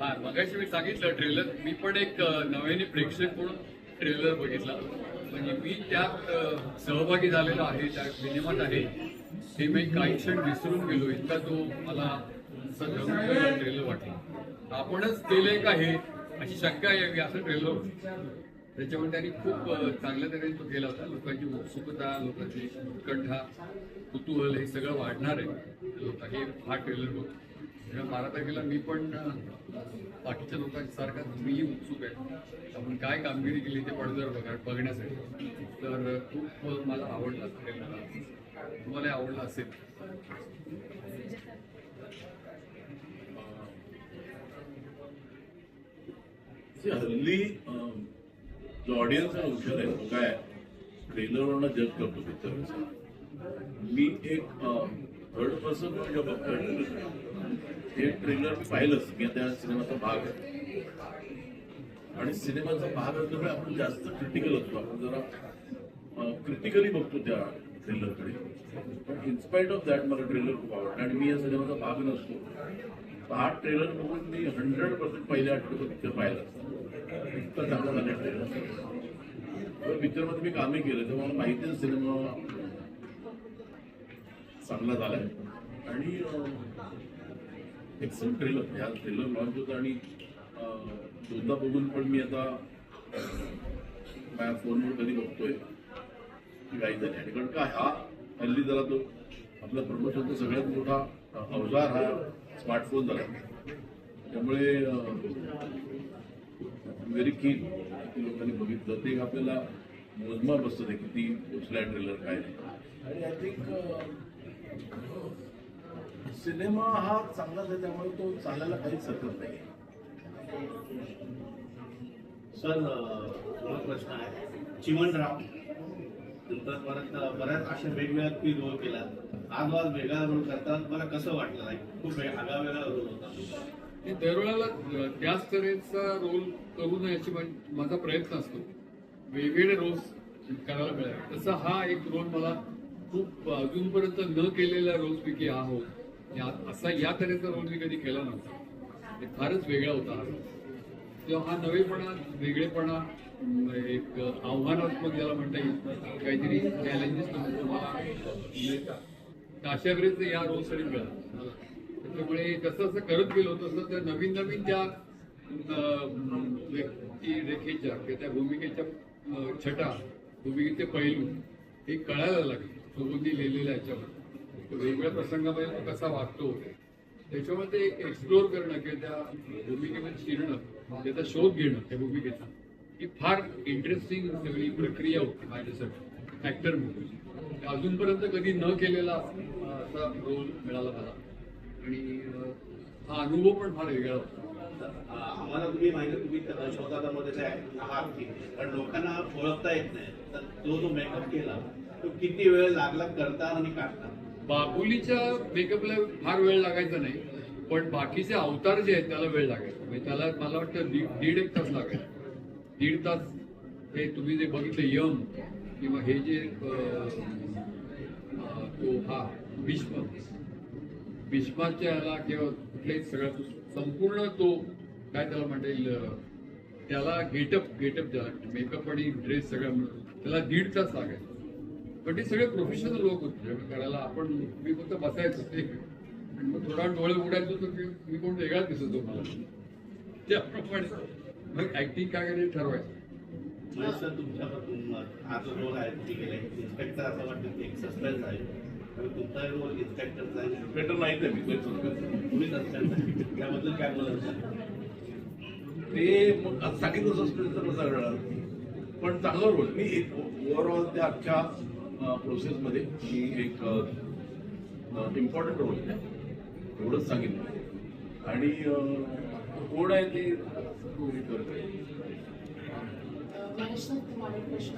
हा मगाशी मी सांगितलं ट्रेलर मी पण एक नव्याने प्रेक्षक म्हणून ट्रेलर बघितला. म्हणजे मी त्यात सहभागी झालेलो आहे त्या सिनेमात आहे. ते मी काही क्षण विसरून गेलो. इतका तो मला ट्रेलर वाटला. आपणच केलंय का हे? अशी शंका यावी असं ट्रेलर त्याच्यामुळे त्यांनी खूप चांगल्या तऱ्हेने तो केला होता. लोकांची उत्सुकता लोकांची उत्कंठा कुतूहल हे सगळं वाढणार आहे. लोक हे हा ट्रेलर बघ. बारा तारखेला मी पण बाकीच्या लोकांसारखा मीही उत्सुक आहे. आपण काय कामगिरी केली ते पडदर बघा बघण्यासाठी. तर खूप मला आवडला ट्रेलर तुम्हाला आवडला असेल. हल्ली जो ऑडियन्स आहे हुशार आहे तो काय ट्रेलरवरनं जज करतो पिक्चर मी एक थर्ड पर्सन जेव्हा बघतोय ते ट्रेलर मी पाहिलंच मी त्या सिनेमाचा भाग आहे. आणि सिनेमाचा भाग असल्यामुळे आपण जास्त क्रिटिकल असतो. आपण जरा क्रिटिकली बघतो त्या ट्रेलरकडे पण इन्स्पाईट ऑफ दॅट मला ट्रेलर खूप आवडला. आणि मी या सिनेमाचा भाग नसतो. हा ट्रेलर बघून मी हंड्रेड पर्सेंट पहिल्या आठवड्याचा पिक्चर पाहिला. इतकं चांगलं झाला ट्रेलर पिक्चरमध्ये मी कामही केलं तेव्हा मला माहिती आहे सिनेमा चांगला झालाय. आणि एक्सेल ट्रेलर ह्या ट्रेलर लॉन्च होतं आणि दोनदा बघून पण मी आता माझ्या फोनवर कधी बघतोय की काही झाली. आणि कारण का हा हल्ली जरा तो आपल्या प्रमोशनचा सगळ्यात मोठा अवजार हा स्मार्टफोन झाला. त्यामुळे व्हेरी कीन किती लोकांनी बघितलं ते एक आपल्याला मोजमाप असतं ते किती कुठला ट्रेलर काय आणि आय थिंक सिनेमा हा चांगलाच आहे त्यामुळे तो चालायला काहीच हरकत नाही. सर मला प्रश्न आहे. चिमणराव नंतर परत बऱ्याच अशा वेगवेगळ्या तुम्ही रोल केला आज आज वेगळा रोल करतात. मला कसं वाटलं? नाही खूप आगळा वेगळा रोल होता. की दरवेळेला त्याच तऱ्हेचा रोल करू नये याची माझा प्रयत्न असतो. वेगवेगळे रोल्स करायला मिळाले तसा हा एक रोल मला खूप अजूनपर्यंत न केलेल्या रोल्सपैकी हा हो. असा या तऱ्हेचा रोल मी कधी केला नव्हता. ते फारच वेगळा होता हा. तेव्हा हा नवेपणा वेगळेपणा एक आव्हानात्मक ज्याला म्हणता येईल काहीतरी चॅलेंजेस तुम्हाला मिळतात. अशा वेळेस या रोलसाठी मिळाला. त्याच्यामुळे जसं जसं करत गेलो तसं त्या नवीन नवीन त्या व्यक्ती रेखेच्या किंवा त्या भूमिकेच्या छटा भूमिकेचे पैलू हे कळायला लागले. सोबती लिहिलेल्या याच्यावर वेगवेगळ्या प्रसंगामध्ये तो कसा वागतो त्याच्यामध्ये एक एक्सप्लोअर करणं किंवा त्या भूमिकेमध्ये शिरणं म्हणजे त्याचा शोध घेणं त्या भूमिकेचा ही फार इंटरेस्टिंग सगळी प्रक्रिया होती माझ्यासाठी. ऍक्टर म्हणून. अजूनपर्यंत कधी न केलेला असा रोल मिळाला मला. आणि हा अनुभव पण फार वेगळा होता. आम्हाला तुम्ही माहिती तुम्ही शोधामध्ये ते आहात की कारण लोकांना ओळखता येत नाही. तर तो जो मेकअप केला तो किती वेळ लागला करता आणि काढता? बाबुलीच्या मेकअपला फार वेळ लागायचा नाही. पण बाकीचे अवतार जे आहेत त्याला वेळ लागायचा. म्हणजे त्याला मला वाटतं दीड दीड एक तास लागायचा. दीड तास हे तुम्ही जे बघितलं यम किंवा हे जे तो हा भीष्म भीष्माच्या ह्याला किंवा कुठल्याही सगळं संपूर्ण तो काय त्याला म्हणता येईल त्याला गेटअप गेटअप ज्याला मेकअप आणि ड्रेस सगळं म्हणून. त्याला दीड तास लागायचा. पण ते सगळे प्रोफेशनल लोक होते. जेवण करायला आपण मी फक्त बसायचो ते आणि मग थोडा डोळे उघडायचो तर मी- कोण वेगळाच दिसत होतो मला. त्याप्रमाणे मग ऍक्टिंग काय करायचं ठरवायचं. सर तुमच्या हा जो रोल आहे इन्स्पेक्टर असं वाटतं की एक सस्पेन्स आहे. तुमचा रोल इन्स्पेक्टरचा आहे. बेटर नाही ते मी तेच सांगतो. त्याबद्दल काय बोलायचं ते मग आता सांगितलं सस्पेन्स तर कसा कळणार पण चांगला रोल. मी एक ओव्हरऑल त्या अख्ख्या प्रोसेसमध्ये मी एक इम्पॉर्टंट रोल आहे. एवढंच सांगितलं. आणि अं, कोण आहे ते मी करतोय. तुम्हाला एक प्रश्न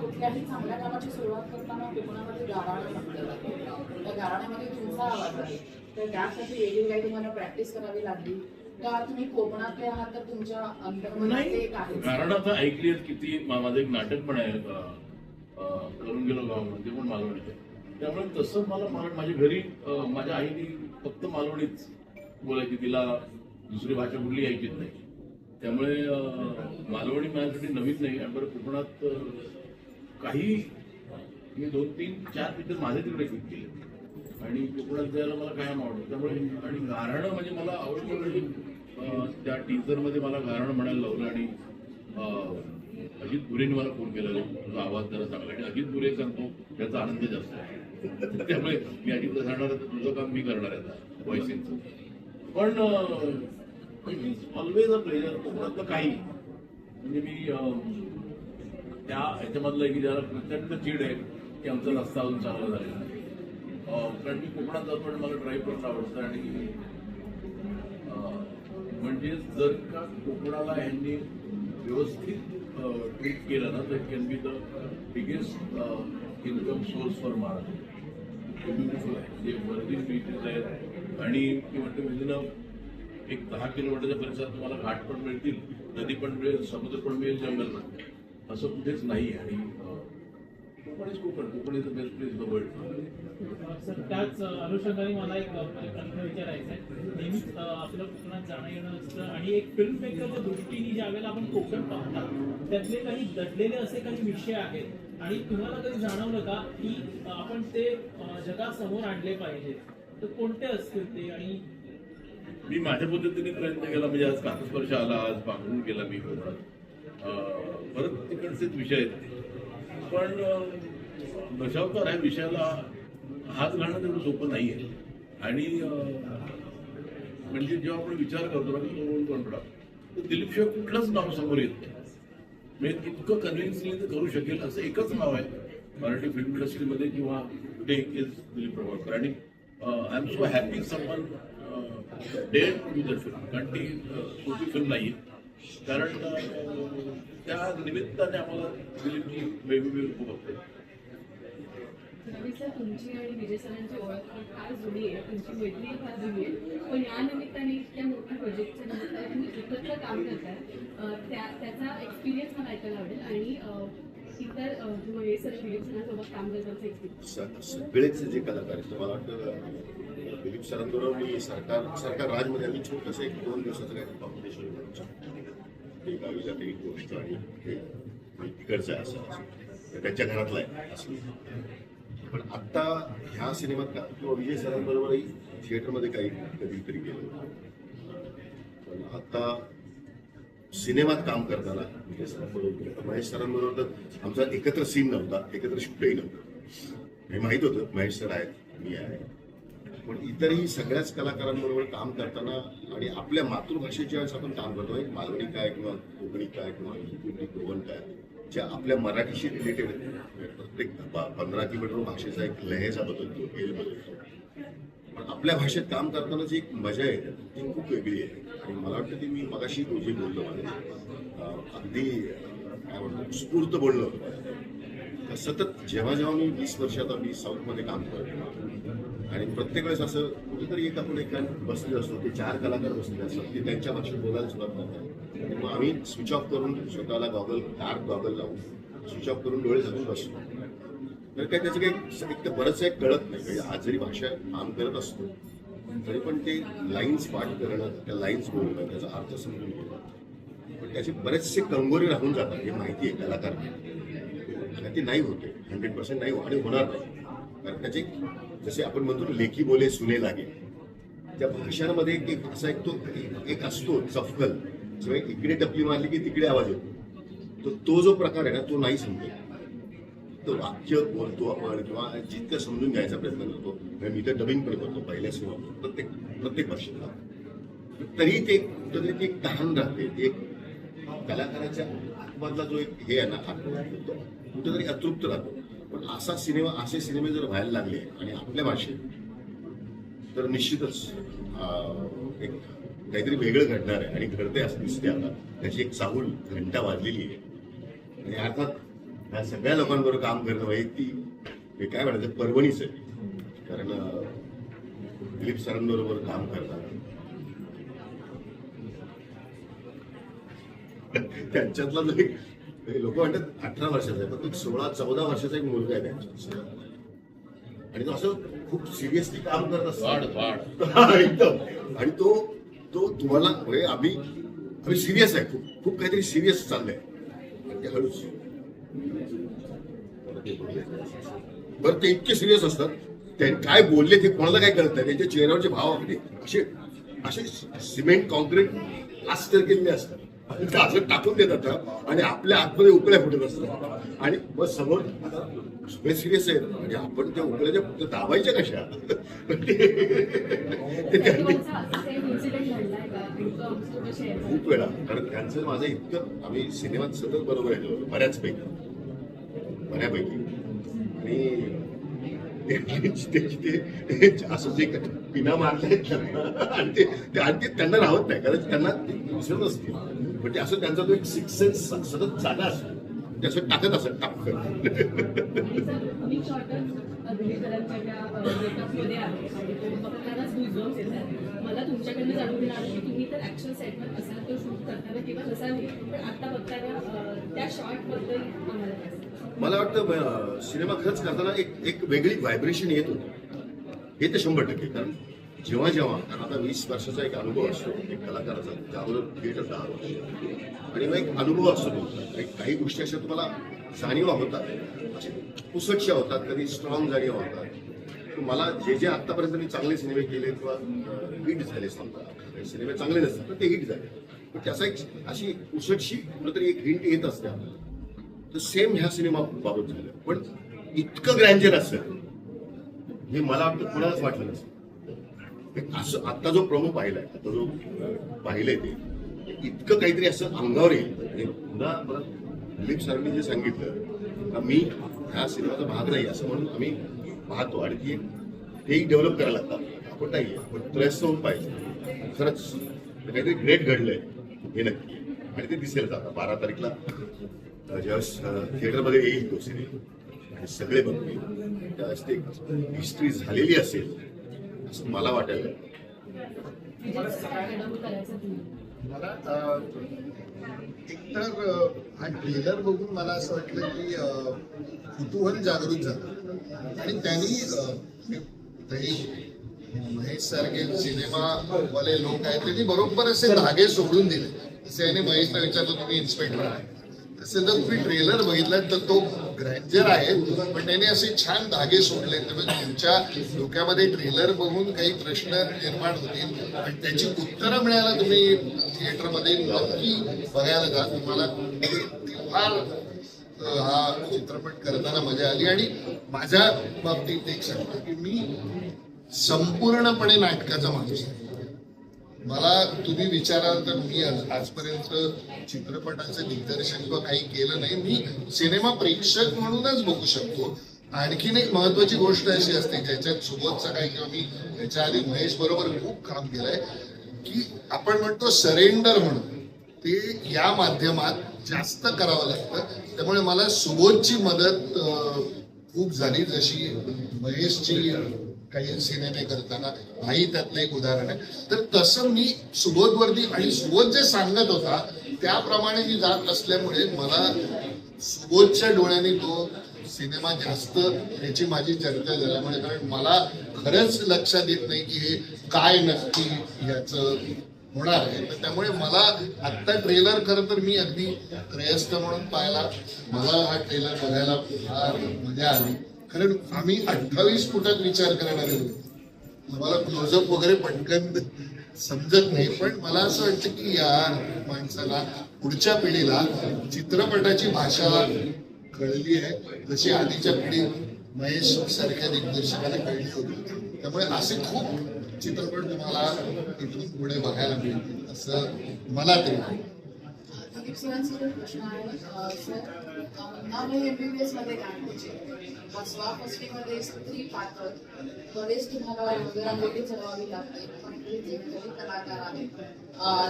कुठल्याही चांगल्या कामाची सुरुवात करताना कोकणामध्ये गाराणं म्हटलं जातं त्या गाराण्यामध्ये तुमचा आवाज आहे. तर त्यासाठी वेगळी काही तुम्हाला प्रॅक्टिस करावी लागली. का तुम्ही कोकणातले आहात तर तुमच्या एक आहे? कारण आता ऐकली आहेत किती माझं एक नाटक पण आहे करून गेलो गाव ते पण मालवणी. त्यामुळे तसं मला माझ्या घरी माझ्या आईने फक्त मालवणीच बोलायची तिला दुसरी भाषा कुठली ऐकत नाही. त्यामुळे मालवणी माझ्यासाठी नवीन नाही आणि बरं कोकणात काही मी दोन तीन चार पिक्चर माझे तिकडे शूट केले आणि कोकणात जायला मला कायम आवडतं त्यामुळे आणि गारणं म्हणजे मला आवडतं म्हणजे त्या टीचरमध्ये मला गारणं म्हणायला लावलं आणि अजित बुरेने मला फोन केला तुझा आवाज जरा चांगला आणि अजित बुरे सांगतो त्याचा आनंद जास्त आहे. त्यामुळे मी अजितला सांगणार आहे, तुझं काम मी करणार आहे आता. व्हॉइसिंगचं ऑलवेज अ प्लेजर कोकणातलं काही म्हणजे मी त्या ह्याच्यामधलं की ज्याला प्रचंड चीड आहे की आमचा रस्ता अजून चांगला झालेला नाही. कारण मी कोकणात जातो आणि मला ड्राईव्ह करणं आवडतं आणि म्हणजे जर का कोकणाला यांनी व्यवस्थित ट्रीट केलं ना तर can be the biggest income source for Maharashtra beautiful आहे. म्हणजे वर्दी बीचेस आहेत आणि ते म्हणतो विदिन एक दहा किलोमीटरच्या परिसरात तुम्हाला घाट पण मिळतील नदी पण मिळेल समुद्र पण मिळेल जंगल पण असं कुठेच नाही आणि Konkan is Konkan Konkan is the best place the world sir त्याच अनुषंगाने मला एक प्रश्न विचारायचा आहे नेहमीच अ, आपलं कोकणात जाणं येणं असतं आणि एक फिल्म मेकरच्या दृष्टीने ज्या वेळेला आपण कोकण पाहतात त्यातले काही दडलेले असे काही विषय आहेत. आणि तुम्हाला कधी जाणवलं का की आपण ते जगासमोर आणले पाहिजे तर कोणते असतील ते? आणि मी माझ्या पद्धतीने प्रयत्न केला म्हणजे आज काकस्पर्श आला आज पांघरून गेला मी कोकणात. परत तिकडचेच विषय आहेत. पण दशावतार ह्या विषयाला हात घालणं तेवढं सोपं नाही आहे आणि म्हणजे जेव्हा आपण विचार करतो ना की रोल कोणता तर दिलीपशिवाय कुठलंच नाव समोर येत नाही. म्हणजे इतकं कन्व्हिन्सिंग करू शकेल असं एकच नाव आहे. मराठी फिल्म इंडस्ट्रीमध्ये किंवा कुठे इज दिलीप प्रभाकर. आणि I am so happy summon dead to the film कारण ती सोपी फिल्म नाही. कारण त्या निमित्ताने आम्हाला दिलीपची वेगवेगळी रूपं बघते रवी सर तुमची आणि विजय सरांची ओळख फार जुनी आहे. तुमची मैत्री फार जुनी आहे. पण या निमित्ताने इतक्या मोठ्या प्रोजेक्टच्या निमित्ताने तुम्ही एकत्र काम करताय. त्या त्याचा एक्सपिरियन्स मला ऐकायला आवडेल. आणि इतर सगळेच जे कलाकार आहेत मला वाटतं दिलीप सरांबरोबर मी सरकार सरकार राजमध्ये आम्ही छोटंसं एक दोन दिवसाचं काही फाउंडेशन ते गावीला काही गोष्ट आणि तिकडचं आहे असं असं. त्यांच्या घरातलं आहे असं. पण आत्ता ह्या सिनेमात का किंवा विजय सरांबरोबरही थिएटरमध्ये काही कधीतरी गेलो पण आत्ता सिनेमात काम करताना विजय सरांबरोबर महेश सरांबरोबर तर आमचा एकत्र सीन नव्हता एकत्र शूटही नव्हतं. हे माहीत होतं महेश सर आहेत मी आहे. पण इतरही सगळ्याच कलाकारांबरोबर काम करताना आणि आपल्या मातृभाषेच्या वेळेस आपण काम करतो एक मालवणी काय किंवा कोकणी काय किंवा कोकणी काय ज्या आपल्या मराठीशी रिलेटेड प्रत्येक पंधरा किलोमीटर भाषेचा एक लहेजा बदलतो बदलतो. पण आपल्या भाषेत काम करताना जी एक मजा आहे ती खूप वेगळी आहे. आणि मला वाटतं ती मी मगाशी रोजी बोललो माझे अगदी काय म्हणतो स्फूर्त बोललो. सतत जेव्हा जेव्हा मी वीस वर्षात मी साऊथमध्ये काम करतो आणि प्रत्येक वेळेस असं कुठेतरी एक आपण एक बसले असतो ते चार कलाकार बसलेले असतात ते त्यांच्या भाषेत बोलायला सुरुवात करतात. मग आम्ही स्विच ऑफ करून स्वतःला गॉगल डार्क गॉगल लावून स्विच ऑफ करून डोळे झाकून बसतो. तर काय त्याचं काही एक तर बरंच काही कळत नाही म्हणजे आज जरी भाषा काम करत असतो तरी पण ते लाईन्स पाठ करणं त्या लाईन्स बोलणं त्याचा अर्थ समजून घेणं पण त्याचे बरेचसे कंगोरे राहून जातात हे माहिती आहे कलाकार आणि ते नाही होते हंड्रेड पर्सेंट नाही हो- आणि होणार नाही. कारण त्याचे जसे आपण म्हणतो लेखी बोले सुने लागे. त्या भाषांमध्ये एक- असा एक तो एक- एक असतो चफकल. किंवा इकडे टपली मारली की तिकडे आवाज येतो. तर तो जो प्रकार आहे ना तो नाही समजत. तो वाक्य बोलतो आपण किंवा जितकं समजून घ्यायचा प्रयत्न करतो. मी तर डबिंग पण करतो पहिल्या सुरू प्रत्येक प्रत्येक भाषेला. तरी ते कुठंतरी ती एक तहान राहते. ती एक कलाकाराच्या आतमधला जो एक हे आहे ना आत्म कुठंतरी कुठेतरी अतृप्त राहतो. पण असा सिनेमा असे सिनेमे जर व्हायला लागले आणि आपल्या भाषेत तर निश्चितच एक काहीतरी वेगळं घडणार आहे आणि घडते असं दिसते आता. त्याची एक चाहूल घंटा वाजलेली आहे. आणि अर्थात ह्या सगळ्या लोकांबरोबर काम करणं म्हणजे ती हे काय म्हणायचं पर्वणीच आहे. कारण दिलीप सरांबरोबर काम करताना त्यांच्यातला जो एक लोक म्हणतात अठरा वर्षाचा आहे पण तो सोळा चौदा वर्षाचा एक मुलगा आहे त्यांच्या आणि तो असं खूप सिरियसली काम करत असतो. एकदम. आणि तो तो तुम्हाला म्हणजे आम्ही आम्ही सिरियस आहे खूप खूप काहीतरी सिरियस चाललंय. आणि ते हळूच. बरं ते इतके सिरियस असतात. ते काय बोलले ते कोणाला काय कळत नाही. त्यांच्या चेहऱ्यावरचे भाव अगदी असे असे सिमेंट कॉन्क्रीट प्लास्टर केलेले असतात. असं टाकून देतात हा. आणि आपल्या आतमध्ये उकळ्या फुटत असतात. आणि मग समोर सगळे सिरियस आहेत. म्हणजे आपण त्या उकळ्याच्या फक्त दाबायच्या कशा? त्यांनी. खूप वेळा. कारण त्यांचं माझं इतकं आम्ही सिनेमात सतत बरोबर आहे. बऱ्याचपैकी. बऱ्यापैकी. आणि ते- असं जे पिना मारले आणि ते ते- आणि ते त्यांना राहत नाही. कारण त्यांना विसरत असतील पण ते असं त्यांचा तो एक सिक्स सेन्स सतत जागा असतो. ते असं टाकत असत येतात मला तुमच्याकडनं जाणून घेणार आहे की तुम्ही तर ऍक्शन सेटवर असाल तो शूट करताना किंवा नसाल पण आता बघताना अं, त्या शॉर्टबद्दल आम्हाला काय सांगाल? मला वाटतं सिनेमा खरंच करताना एक एक वेगळी व्हायब्रेशन येत होती. हे तर शंभर टक्के कारण जेव्हा जेव्हा कारण आता वीस वर्षाचा एक अनुभव असतो एक कलाकाराचा त्यावर थिएटर दहा वर्ष आणि मग एक अनुभव असतो तुमचा एक काही गोष्टी अशा तुम्हाला जाणीवा होतात अशा पुसटशा होतात कधी स्ट्रॉंग जाणीवा होतात. तर मला जे जे आत्तापर्यंत मी चांगले सिनेमे केले किंवा हिट झाले समजा सिनेमे चांगले नसतात तर ते हिट झाले. पण त्याचा एक अशी उसटशी कुठेतरी एक हिंट येत असते आपल्याला. तर सेम ह्या सिनेमा बाबत झालं. पण इतकं ग्रँजर असेल हे मला वाटतं कुणालाच वाटलं नसतं. असं आता जो प्रमो पाहिलाय आता जो पाहिलंय ते इतकं काहीतरी असं अंगावर येईल. म्हणजे पुन्हा दिलीप सरांनी जे सांगितलं का मी ह्या सिनेमाचा भाग नाही असं म्हणून आम्ही पाहतो. आणि तेही डेव्हलप करायला लागतात. आपण नाही पण प्रयत्न होऊन पाहिजे. खरंच काहीतरी ग्रेट घडलंय हे नक्की. आणि ते दिसेल आता. बारा तारीखला ज्यावेळेस थिएटरमध्ये येईल तो सिनेमा. आणि सगळे बघतील. त्यावेळेस ते हिस्ट्री झालेली असेल. असं मला वाटायला मला एकतर हा ट्रेलर बघून मला असं वाटलं की कुतूहल जागृत झालं. आणि त्यांनी महेश सारखे सिनेमावाले लोक आहेत त्यांनी बरोबर असे धागे सोडून दिले. जसे याने महेशला विचारलं तुम्ही इन्स्पेक्टर आहे तसे जर तुम्ही ट्रेलर बघितला तर तो ग्रँजर आहे पण त्याने असे छान धागे सोडले म्हणजे त्यामुळे तुमच्या डोक्यामध्ये ट्रेलर बघून काही प्रश्न निर्माण होतील. आणि त्याची उत्तरं मिळायला तुम्ही थिएटरमध्ये नक्की बघायला जा. तुम्हाला फार हा चित्रपट करताना मजा आली. आणि माझ्या बाबतीत एक सांगतो की मी संपूर्णपणे नाटकाचा माणूस आहे. मला तुम्ही विचाराल तर मी आज- आजपर्यंत चित्रपटाचं दिग्दर्शन किंवा काही केलं नाही. मी सिनेमा प्रेक्षक म्हणूनच बघू शकतो. आणखीन एक महत्वाची गोष्ट अशी असते ज्याच्यात सुबोधचा काही किंवा मी त्याच्या आधी महेश बरोबर खूप काम केलंय की आपण म्हणतो सरेंडर म्हणून. ते या माध्यमात जास्त करावं लागतं. त्यामुळे मला सुबोधची मदत खूप झाली. जशी महेशची काही सिनेमे करताना भाई त्यातलं एक उदाहरण आहे. तर तसं मी सुबोधवरती आणि सुबोध जे सांगत होता त्याप्रमाणे मी जात असल्यामुळे मला सुबोधच्या डोळ्याने तो सिनेमा जास्त याची माझी चर्चा झाल्यामुळे कारण मला खरंच लक्षात येत नाही की हे काय नक्की याचं होणार आहे. तर त्यामुळे मला आत्ता ट्रेलर खरं तर मी अगदी त्रयस्थ म्हणून पाहिला मला हा ट्रेलर बघायला फार मजा आली. कारण आम्ही अठ्ठावीस फुटात विचार करणारे होतो मला क्लोजअप वगैरे पटकन समजत नाही पण मला असं वाटतं की या माणसाला पुढच्या पिढीला चित्रपटाची भाषा कळली आहे. जशी आधीच्या पिढीत महेश सारख्या दिग्दर्शकाला कळली होती. त्यामुळे असे खूप चित्रपट तुम्हाला इथून पुढे बघायला मिळतील असं मला तरी वाटतं. प्रदीप सरांचा प्रश्न आहे? अ, सर अण्णाने एमबीबीएसमध्ये काय बसवा फस्टीमध्ये स्त्री पात्र बरेच तुम्हाला रंगोटी चढवावी लागते. पण हे जे काही कलाकार आहेत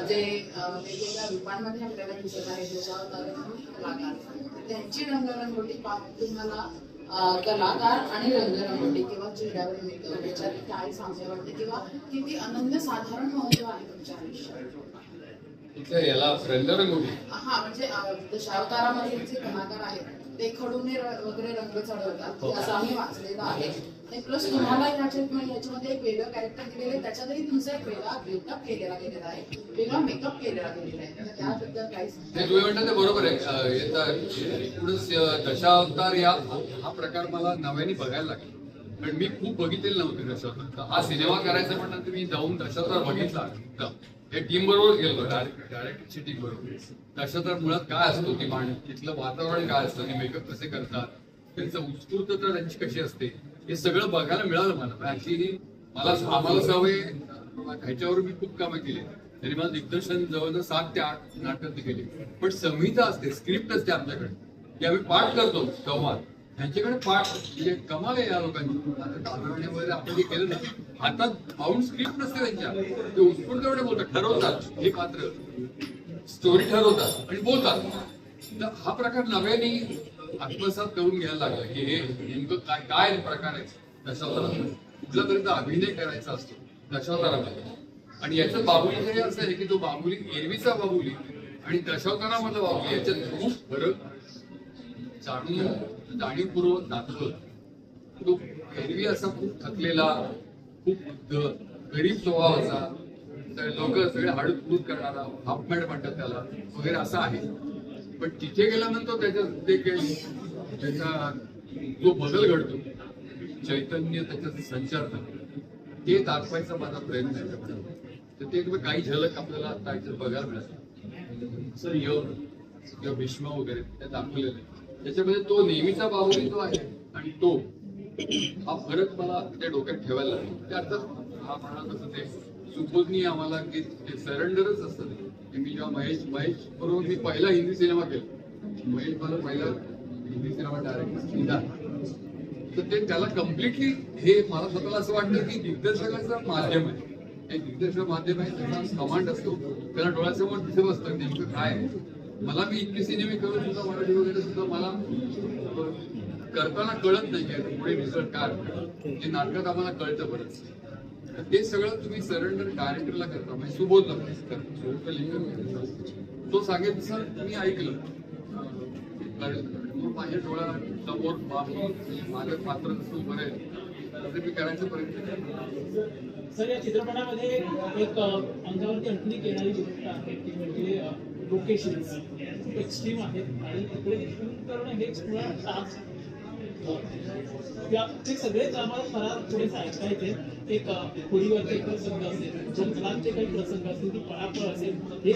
जे वेगवेगळ्या रूपांमध्ये आपल्याला दिसत आहे दशावतार कलाकार. त्यांची रंगरंगोटी तुम्हाला कलाकार आणि रंगरंगोटी किंवा चेहऱ्यावर मेकअप याच्यात काय सांगायला वाटते किंवा किती अनन्य साधारण महत्त्व आहे तुमच्या आयुष्यात? याला रंगरंगोटी. हा म्हणजे दशावतारामध्ये जे कलाकार आहेत ते खडूने वगैरे रंग चढवतात असं आम्ही वाचलेलं आहे. प्लस तुम्हाला म्हणजे याच्यामध्ये एक वेगळं कॅरेक्टर दिलेलं आहे त्याच्यातही तुमचा एक वेगळा बिल्डअप केलेला गेलेला आहे. वेगळा मेकअप केलेला गेलेला आहे. त्याबद्दल. हे तुम्ही म्हणता ते बरोबर एकूणच दशावतार या हा प्रकार मला नव्याने बघायला लागला. पण मी खूप बघितलेलं नव्हते दशावतार तर हा सिनेमा करायचा पण नंतर मी जाऊन दशावतार बघितला. हे टीम बरोबर गेलो डायरेक्ट सिटी बरोबर. बरोबर तर मुळात काय असतो ती माणूस तिथलं वातावरण काय असतं ते मेकअप कसे करतात त्यांचं उत्स्फूर्तता त्यांची कशी असते हे सगळं बघायला मिळालं मला. ऍक्च्युली मला आम्हाला सवय ह्याच्यावर मी खूप कामं केली. तरी मला दिग्दर्शन जवळजवळ सात ते आठ नाटक केली. पण संहिता असते स्क्रिप्ट असते आमच्याकडे. की आम्ही पाठ करतो संवाद. त्यांच्याकडे पाठ म्हणजे कमाल आहे या लोकांची. आता वगैरे आपण जे केलं ना हातात पाऊंड स्क्रिप्ट नसते त्यांच्या. ते उत्स्फूर्तपणे बोलतात ठरवतात हे पात्र. स्टोरी ठरवतात आणि बोलतात. तर हा प्रकार नव्याने आत्मसात करून घ्यायला लागला की हे नेमकं काय काय प्रकार आहे? दशावतारामध्ये. कुठला तरी अभिनय करायचा असतो दशावतारामध्ये. आणि याचं बाबुलीचं हे असं आहे की तो बाबुली एरवीचा बाबुली आणि दशावतारामधला बाबुली याच्यात खूप फरक जाणून जाणीवपूर्वक दाखवत तो एरवी असा खूप थकलेला खूप ग- गरीब स्वभावाचा लोक सगळे हाडूत फूट करणारा हाफमॅड म्हणतात त्याला वगैरे असा आहे. पण तिथे गेल्यानंतर त्याच्यात ते काही त्याचा जो बदल घडतो चैतन्य त्याच्यात संचार ते दाखवायचा माझा प्रयत्न आहे तर ते तुम्ही काही झलक आपल्याला आता बघायला मिळालं. सर योग किंवा भीष्म वगैरे ते दाखवलेलं. आहे त्याच्यामध्ये तो नेहमीचा बाहुली जो आहे आणि तो हा फरक मला त्या डोक्यात ठेवायला लागला. अर्थात हा म्हणा कसं ते सुबोधनी आम्हाला की ते सरेंडरच असतं ते. मी जेव्हा महेश महेश बरोबर मी पहिला हिंदी सिनेमा केला. महेश मला पहिला हिंदी सिनेमा डायरेक्ट तर ते त्याला कम्प्लिटली हे मला स्वतःला असं वाटतं की दिग्दर्शकाचं माध्यम आहे. हे दिग्दर्शक माध्यम आहे त्याचा कमांड असतो. त्याला डोळ्यासमोर दिसत असतं नेमकं काय आहे. मला मी इतके सिनेमे करून सुद्धा मराठी वगैरे सुद्धा मला करताना कळत नाही की पुढे मिसळ काय असणार. ते नाटकात आम्हाला कळतं बरंच ते सगळं तुम्ही सरेंडर डायरेक्टरला करता म्हणजे सुबोधला करता. लिंग तो सांगेल सर मी ऐकलं कळलं. मग माझ्या डोळ्यासमोर बाबू माझं पात्र जसं उभं राहील तसं मी करायचा प्रयत्न केला सर या चित्रपटामध्ये एक अंगावरती आणखी येणारी गोष्ट आहे ती म्हणजे लोकेशन एक्स्ट्रीम आहेत आणि तिकडे शूट करणं हेच मुळात टास्क ते सगळेच आम्हाला फरार थोडेसे ऐकायचे एक अ, खोलीवरचे प्रसंग असेल जंगलांचे काही प्रसंग असतील ती पळापळ असेल हे